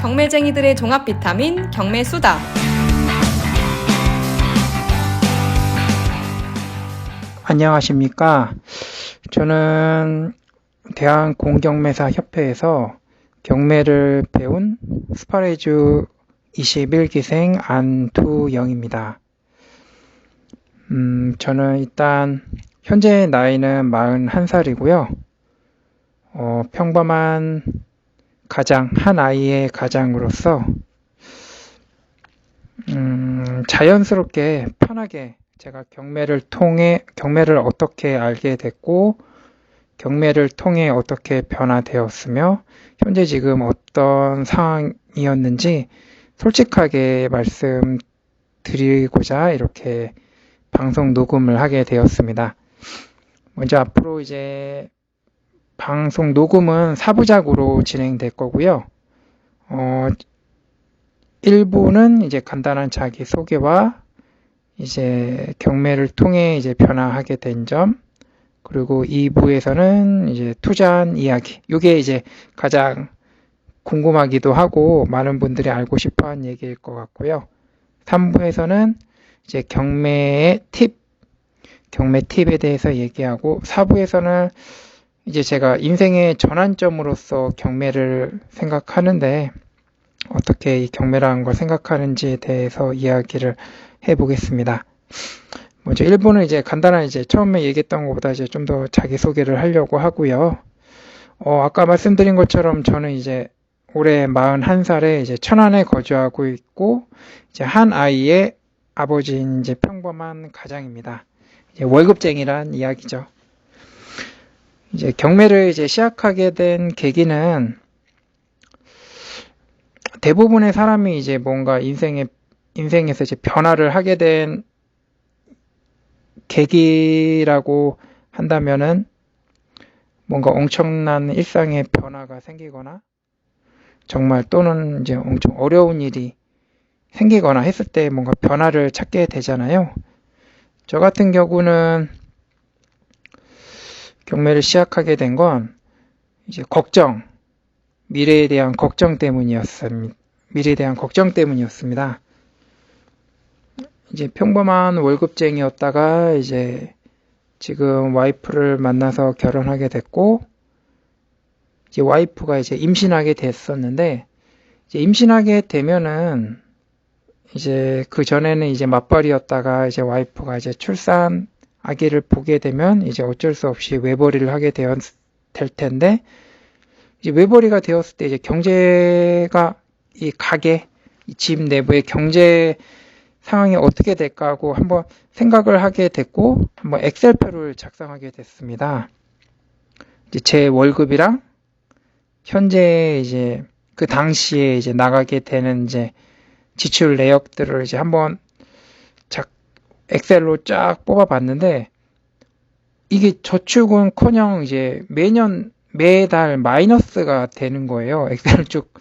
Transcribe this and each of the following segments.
경매쟁이들의 종합 비타민 경매수다. 안녕하십니까. 저는 대한공경매사 협회에서 경매를 배운 스파레주 21기생 안두영입니다. 음, 저는 일단 현재 나이는 41살이고요. 어, 평범한 가장, 한 아이의 가장으로서 음, 자연스럽게 편하게 제가 경매를 통해 경매를 어떻게 알게 됐고 경매를 통해 어떻게 변화되었으며 현재 지금 어떤 상황이었는지 솔직하게 말씀드리고자 이렇게 방송 녹음을 하게 되었습니다. 먼저 앞으로 이제 방송 녹음은 사부작으로 진행될 거고요. 어, 1부는 이제 간단한 자기 소개와 이제 경매를 통해 이제 변화하게 된 점, 그리고 2부에서는 이제 투자한 이야기. 이게 이제 가장 궁금하기도 하고 많은 분들이 알고 싶어 한 얘기일 것 같고요. 3부에서는 이제 경매의 팁, 경매 팁에 대해서 얘기하고 4부에서는 이제 제가 인생의 전환점으로서 경매를 생각하는데 어떻게 이 경매라는 걸 생각하는지에 대해서 이야기를 해보겠습니다. 먼저 1부는 이제 간단한 이제 처음에 얘기했던 것보다 이제 좀 더 자기 소개를 하려고 하고요. 어, 아까 말씀드린 것처럼 저는 이제 올해 41살에 이제 천안에 거주하고 있고 이제 한 아이의 아버지인 이제 평범한 가장입니다. 이제 월급쟁이란 이야기죠. 이제 경매를 이제 시작하게 된 계기는 대부분의 사람이 이제 뭔가 인생에 인생에서 이제 변화를 하게 된 계기라고 한다면은 뭔가 엄청난 일상의 변화가 생기거나 정말 또는 이제 엄청 어려운 일이 생기거나 했을 때 뭔가 변화를 찾게 되잖아요. 저 같은 경우는 경매를 시작하게 된 건 이제 걱정, 미래에 대한 걱정 때문이었습니다. 미래에 대한 걱정 때문이었습니다. 이제 평범한 월급쟁이였다가 이제 지금 와이프를 만나서 결혼하게 됐고 이제 와이프가 이제 임신하게 됐었는데 이제 임신하게 되면은 이제 그 전에는 이제 맞벌이였다가 이제 와이프가 이제 출산 아기를 보게 되면 이제 어쩔 수 없이 외벌이를 하게 되었 될 텐데 이제 외벌이가 되었을 때 이제 경제가 이 가게 이 집 내부의 경제 상황이 어떻게 될까 하고 한번 생각을 하게 됐고 한번 엑셀표를 작성하게 됐습니다. 이제 제 월급이랑 현재 이제 그 당시에 이제 나가게 되는 이제 지출 내역들을 이제 한번 작 엑셀로 쫙 뽑아봤는데 이게 저축은 커녕 이제 매년 매달 마이너스가 되는 거예요. 엑셀을 쭉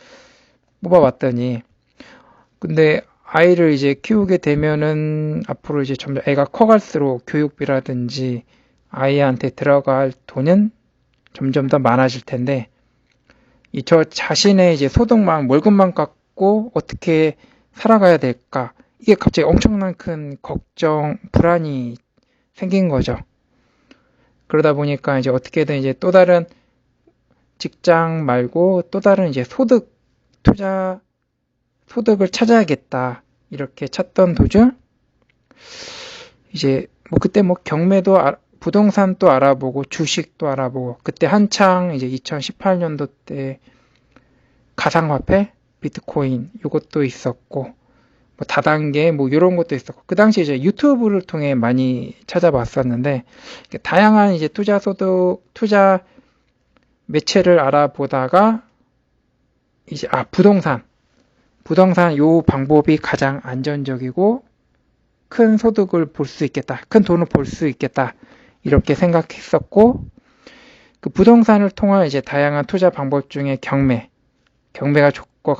뽑아봤더니 근데 아이를 이제 키우게 되면은 앞으로 이제 점점 애가 커갈수록 교육비라든지 아이한테 들어갈 돈은 점점 더 많아질 텐데 이 저 자신의 이제 소득만 월급만 갖고 어떻게 살아가야 될까 이게 갑자기 엄청난 큰 걱정 불안이 생긴 거죠. 그러다 보니까 이제 어떻게든 이제 또 다른 직장 말고 또 다른 이제 소득 투자 소득을 찾아야겠다. 이렇게 찾던 도중 이제 뭐 그때 뭐 경매도 아, 부동산도 알아보고 주식도 알아보고 그때 한창 이제 2018년도 때 가상화폐, 비트코인 이것도 있었고 뭐 다단계 뭐 이런 것도 있었고 그 당시 이제 유튜브를 통해 많이 찾아봤었는데 다양한 이제 투자 소득 투자 매체를 알아보다가 이제 아 부동산 부동산 요 방법이 가장 안전적이고 큰 소득을 볼 수 있겠다. 큰 돈을 벌수 있겠다. 이렇게 생각했었고 그 부동산을 통한 이제 다양한 투자 방법 중에 경매, 경매가 좋고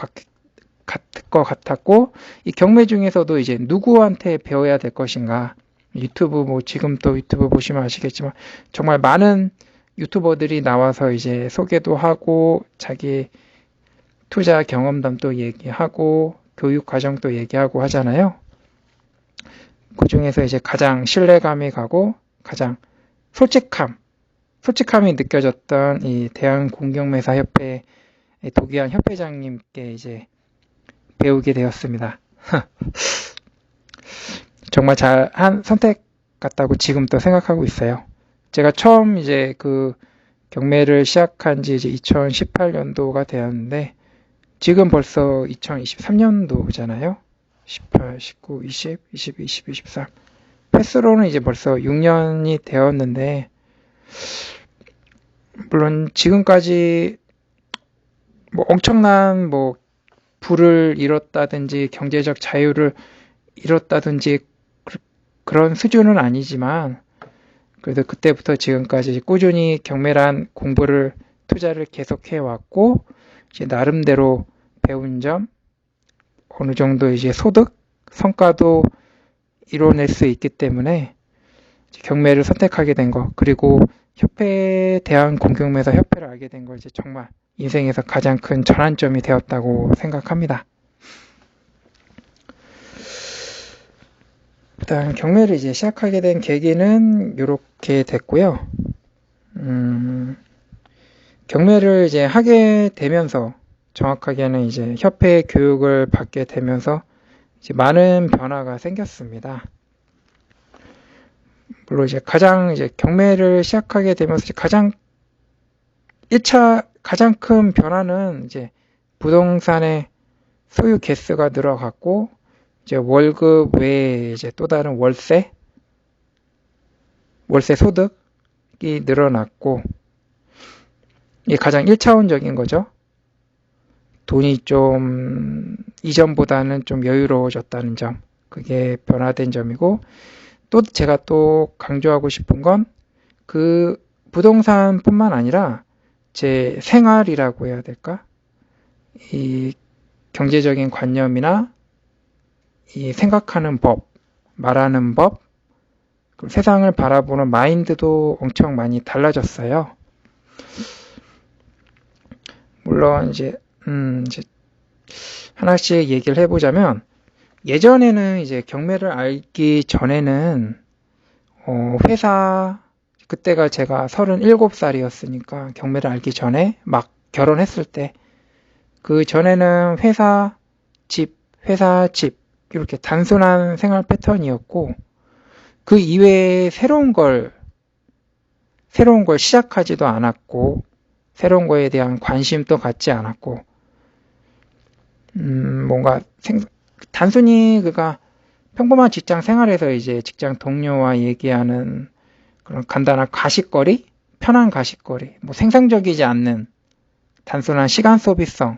것 같았고 이 경매 중에서도 이제 누구한테 배워야 될 것인가 유튜브 뭐 지금 또 유튜브 보시면 아시겠지만 정말 많은 유튜버들이 나와서 이제 소개도 하고 자기 투자 경험담도 얘기하고 교육 과정도 얘기하고 하잖아요. 그 중에서 이제 가장 신뢰감이 가고 가장 솔직함, 솔직함이 느껴졌던 이 대한공경매사협회 도기한 협회장님께 이제 배우게 되었습니다. 정말 잘한 선택 같다고 지금 또 생각하고 있어요. 제가 처음 이제 그 경매를 시작한 지 이제 2018년도가 되었는데 지금 벌써 2023년도잖아요. 18, 19, 20, 21, 22, 23. 패스로는 이제 벌써 6년이 되었는데 물론 지금까지 뭐 엄청난 뭐 부를 잃었다든지 경제적 자유를 잃었다든지 그- 그런 수준은 아니지만 그래도 그때부터 지금까지 꾸준히 경매란 공부를 투자를 계속해 왔고 이제 나름대로 배운 점 어느 정도 이제 소득 성과도 이뤄낼 수 있기 때문에 경매를 선택하게 된 거 그리고 협회에 대한 공경매사 협회를 알게 된거 이제 정말 인생에서 가장 큰 전환점이 되었다고 생각합니다. 일단 경매를 이제 시작하게 된 계기는 이렇게 됐고요. 음, 경매를 이제 하게 되면서 정확하게는 이제 협회 교육을 받게 되면서 이제 많은 변화가 생겼습니다. 물론 이제 가장 이제 경매를 시작하게 되면서 가장 1차 가장 큰 변화는 이제 부동산의 소유 개수가 늘어갔고 이제 월급 외에 이제 또 다른 월세 월세 소득이 늘어났고 이게 가장 1차원적인 거죠. 돈이 좀 이전보다는 좀 여유로워졌다는 점. 그게 변화된 점이고 또 제가 또 강조하고 싶은 건 그 부동산뿐만 아니라 제 생활이라고 해야 될까? 이 경제적인 관념이나 이 생각하는 법, 말하는 법, 그리고 세상을 바라보는 마인드도 엄청 많이 달라졌어요. 물론 이제 음 이제 하나씩 얘기를 해보자면 예전에는 이제 경매를 알기 전에는 어 회사 그때가 제가 37살이었으니까 경매를 알기 전에 막 결혼했을 때 그 전에는 회사 집 회사 집 이렇게 단순한 생활 패턴이었고 그 이외에 새로운 걸 새로운 걸 시작하지도 않았고 새로운 거에 대한 관심도 갖지 않았고 음 뭔가 생, 단순히 그가 평범한 직장 생활에서 이제 직장 동료와 얘기하는 그런 간단한 가식거리, 편한 가식거리, 뭐 생산적이지 않는 단순한 시간 소비성,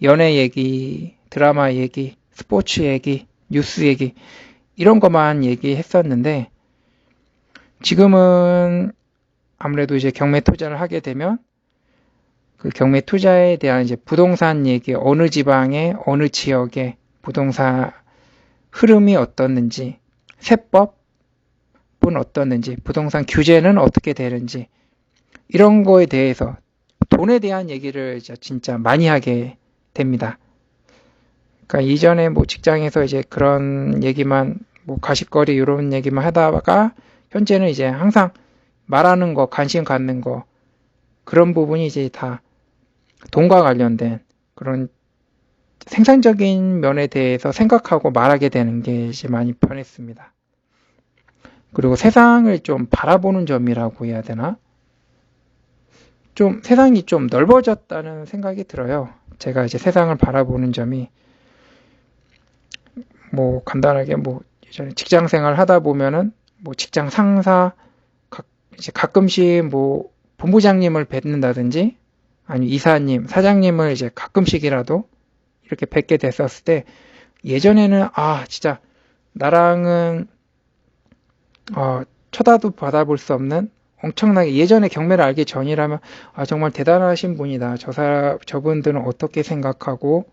연애 얘기, 드라마 얘기, 스포츠 얘기, 뉴스 얘기 이런 것만 얘기했었는데 지금은 아무래도 이제 경매 투자를 하게 되면 그 경매 투자에 대한 이제 부동산 얘기, 어느 지방에 어느 지역에 부동산 흐름이 어떻는지, 세법 은 어떻는지, 부동산 규제는 어떻게 되는지 이런 거에 대해서 돈에 대한 얘기를 진짜 많이 하게 됩니다. 그러니까 이전에 뭐 직장에서 이제 그런 얘기만 뭐 가십거리 이런 얘기만 하다가 현재는 이제 항상 말하는 거, 관심 갖는 거 그런 부분이 이제 다 돈과 관련된 그런 생산적인 면에 대해서 생각하고 말하게 되는 게 이제 많이 변했습니다. 그리고 세상을 좀 바라보는 점이라고 해야 되나? 좀 세상이 좀 넓어졌다는 생각이 들어요. 제가 이제 세상을 바라보는 점이 뭐 간단하게 뭐 예전에 직장 생활 하다 보면은 뭐 직장 상사 각 이제 가끔씩 뭐 본부장님을 뵙는다든지 아니 이사님, 사장님을 이제 가끔씩이라도 이렇게 뵙게 됐었을 때 예전에는 아 진짜 나랑은 어, 쳐다도 받아볼 수 없는 엄청나게 예전에 경매를 알기 전이라면 아 정말 대단하신 분이다. 저 사람 저분들은 어떻게 생각하고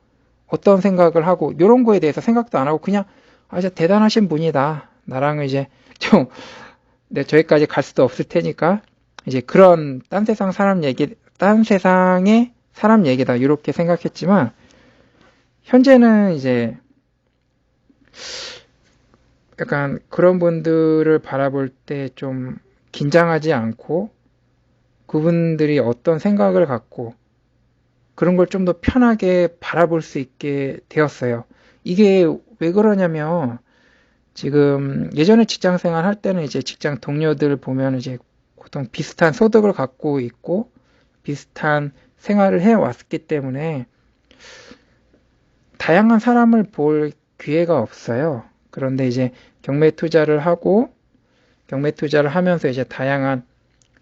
어떤 생각을 하고 이런 거에 대해서 생각도 안 하고 그냥 아 진짜 대단하신 분이다. 나랑은 이제 좀 네, 저기까지 갈 수도 없을 테니까 이제 그런 딴 세상 사람 얘기 딴 세상의 사람 얘기다 이렇게 생각했지만 현재는 이제 약간 그런 분들을 바라볼 때 좀 긴장하지 않고 그분들이 어떤 생각을 갖고 그런 걸 좀 더 편하게 바라볼 수 있게 되었어요. 이게 왜 그러냐면 지금 예전에 직장 생활 할 때는 이제 직장 동료들 보면 이제 보통 비슷한 소득을 갖고 있고 비슷한 생활을 해 왔기 때문에 다양한 사람을 볼 기회가 없어요. 그런데 이제 경매 투자를 하고 경매 투자를 하면서 이제 다양한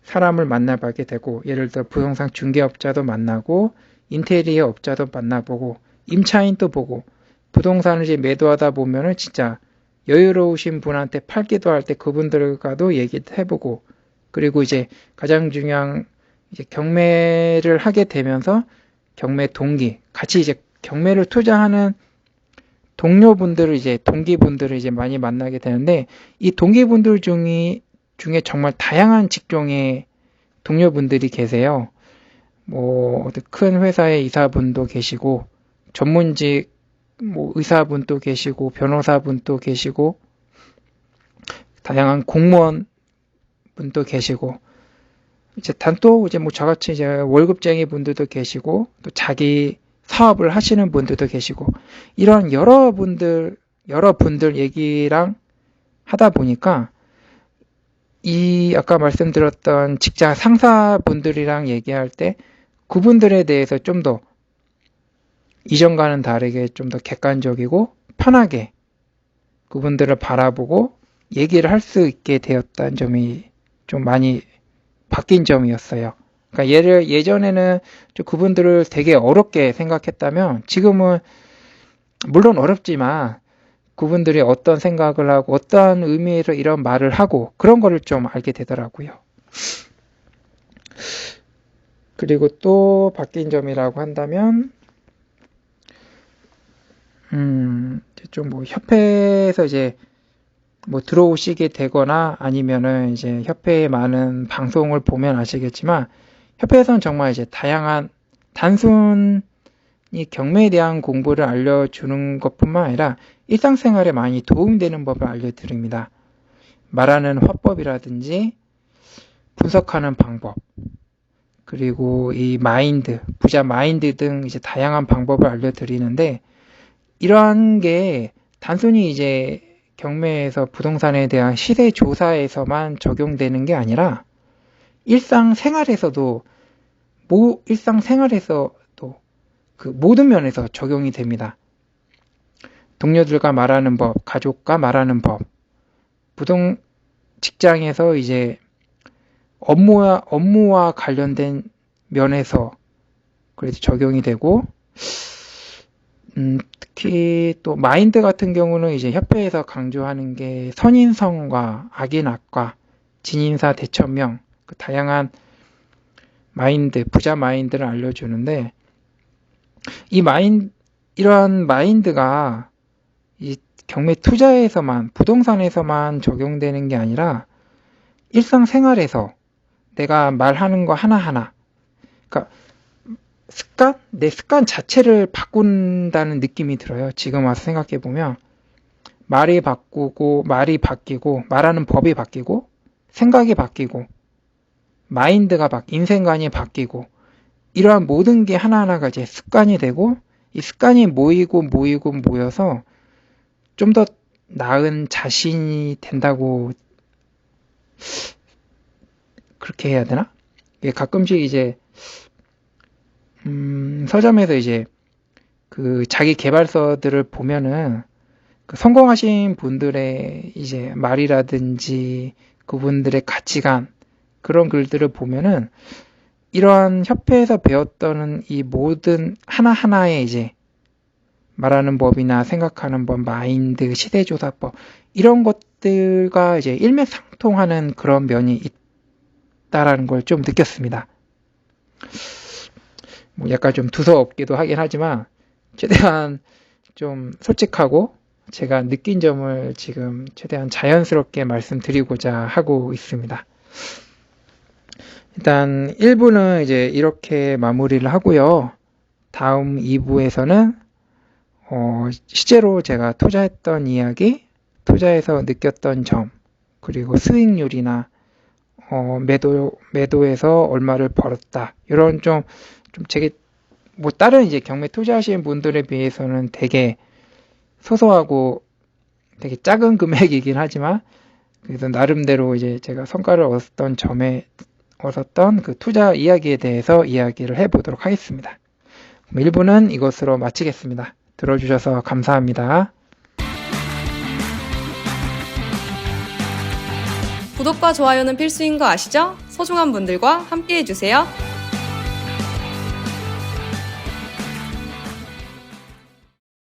사람을 만나보게 되고 예를 들어 부동산 중개업자도 만나고 인테리어 업자도 만나보고 임차인도 보고 부동산을 이제 매도하다 보면은 진짜 여유로우신 분한테 팔기도 할 때 그분들과도 얘기도 해보고 그리고 이제 가장 중요한 이제 경매를 하게 되면서 경매 동기 같이 이제 경매를 투자하는 동료분들을 이제 동기분들을 이제 많이 만나게 되는데 이 동기분들 중에 중에 정말 다양한 직종의 동료분들이 계세요. 뭐 큰 회사의 이사분도 계시고 전문직 뭐 의사분도 계시고 변호사분도 계시고 다양한 공무원 분도 계시고 이제 단또 이제 뭐 저같이 이제 월급쟁이 분들도 계시고 또 자기 사업을 하시는 분들도 계시고 이런 여러 분들 여러 분들 얘기랑 하다 보니까 이 아까 말씀드렸던 직장 상사분들이랑 얘기할 때 그분들에 대해서 좀 더 이전과는 다르게 좀 더 객관적이고 편하게 그분들을 바라보고 얘기를 할 수 있게 되었다는 점이 좀 많이 바뀐 점이었어요. 그러니까 예를 예전에는 좀 그분들을 되게 어렵게 생각했다면 지금은 물론 어렵지만 그분들이 어떤 생각을 하고 어떠한 의미로 이런 말을 하고 그런 거를 좀 알게 되더라고요. 그리고 또 바뀐 점이라고 한다면 음, 좀 뭐 협회에서 이제 뭐 들어오시게 되거나 아니면은 이제 협회의 많은 방송을 보면 아시겠지만 협회에서는 정말 이제 다양한 단순히 경매에 대한 공부를 알려주는 것뿐만 아니라 일상생활에 많이 도움되는 법을 알려드립니다. 말하는 화법이라든지 분석하는 방법, 그리고 이 마인드, 부자 마인드 등 이제 다양한 방법을 알려드리는데 이러한 게 단순히 이제 경매에서 부동산에 대한 시세 조사에서만 적용되는 게 아니라 일상 생활에서도 모 일상 생활에서도 그 모든 면에서 적용이 됩니다. 동료들과 말하는 법, 가족과 말하는 법, 부동 직장에서 이제 업무와 업무와 관련된 면에서 그래도 적용이 되고 음, 특히 또 마인드 같은 경우는 이제 협회에서 강조하는 게 선인성과 악인악과 진인사 대천명 그 다양한 마인드 부자 마인드를 알려주는데 이 마인 이러한 마인드가 이 경매 투자에서만 부동산에서만 적용되는 게 아니라 일상생활에서 내가 말하는 거 하나하나 그러니까 습관? 내 습관 자체를 바꾼다는 느낌이 들어요. 지금 와서 생각해 보면 말이 바꾸고 말이 바뀌고 말하는 법이 바뀌고 생각이 바뀌고 마인드가 바 인생관이 바뀌고 이러한 모든 게 하나하나가 이제 습관이 되고 이 습관이 모이고 모이고 모여서 좀 더 나은 자신이 된다고 그렇게 해야 되나? 가끔씩 이제 음, 서점에서 이제 그 자기 개발서들을 보면은 그 성공하신 분들의 이제 말이라든지 그분들의 가치관 그런 글들을 보면은 이러한 협회에서 배웠던 이 모든 하나하나의 이제 말하는 법이나 생각하는 법, 마인드, 시대조사법 이런 것들과 이제 일맥상통하는 그런 면이 있다라는 걸 좀 느꼈습니다. 뭐 약간 좀 두서없기도 하긴 하지만 최대한 좀 솔직하고 제가 느낀 점을 지금 최대한 자연스럽게 말씀드리고자 하고 있습니다. 일단 1부는 이제 이렇게 마무리를 하고요. 다음 2부에서는 어, 실제로 제가 투자했던 이야기, 투자해서 느꼈던 점, 그리고 수익률이나 어, 매도 매도에서 얼마를 벌었다. 이런 좀 좀 되게 뭐 다른 이제 경매 투자하시는 분들에 비해서는 되게 소소하고 되게 작은 금액이긴 하지만 그래서 나름대로 이제 제가 성과를 얻었던 점에 얻었던 그 투자 이야기에 대해서 이야기를 해보도록 하겠습니다. 그럼 1부는 이것으로 마치겠습니다. 들어주셔서 감사합니다. 구독과 좋아요는 필수인 거 아시죠? 소중한 분들과 함께 해주세요.